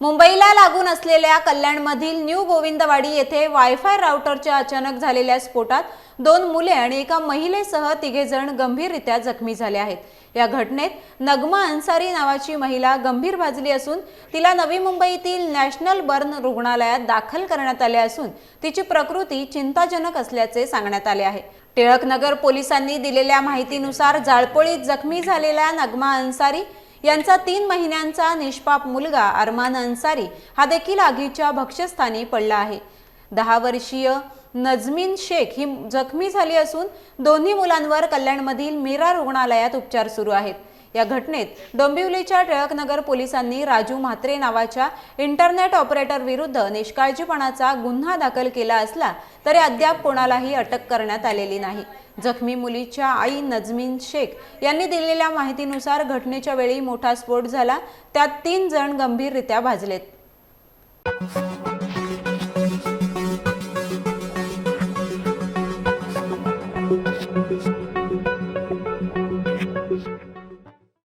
मुंबईला लागून असलेल्या कल्याणमधील न्यू गोविंदवाडी येथे वायफाय राउटरच्या अचानक झालेल्या स्फोटात दोन मुले आणि एका महिलेसह तिघे जण गंभीररित्या जखमी झाले आहेत. या घटनेत नगमा अन्सारी नावाची महिला गंभीर भाजली असून तिला नवी मुंबईतील नॅशनल बर्न रुग्णालयात दाखल करण्यात आले असून तिची प्रकृती चिंताजनक असल्याचे सांगण्यात आले आहे. टिळकनगर पोलिसांनी दिलेल्या माहितीनुसार जाळपोळीत जखमी झालेल्या नगमा अन्सारी यांचा तीन महिन्यांचा निष्पाप मुलगा अरमान अन्सारी हा देखील आगीच्या भक्ष्यस्थानी पडला आहे. दहा वर्षीय नजमीन शेख ही जखमी झाली असून दोन्ही मुलांवर कल्याणमधील मीरा रुग्णालयात उपचार सुरू आहेत. या घटनेत डोंबिवलीच्या टिळकनगर पोलिसांनी राजू म्हात्रे नावाच्या इंटरनेट ऑपरेटर विरुद्ध निष्काळजीपणाचा गुन्हा दाखल केला असला तरी अद्याप कोणालाही अटक करण्यात आलेली नाही जखमी मुलीच्या आई नजमीन शेख यांनी दिलेल्या माहितीनुसार घटनेच्या वेळी मोठा स्फोट झाला त्यात तीन जण गंभीररित्या भाजलेत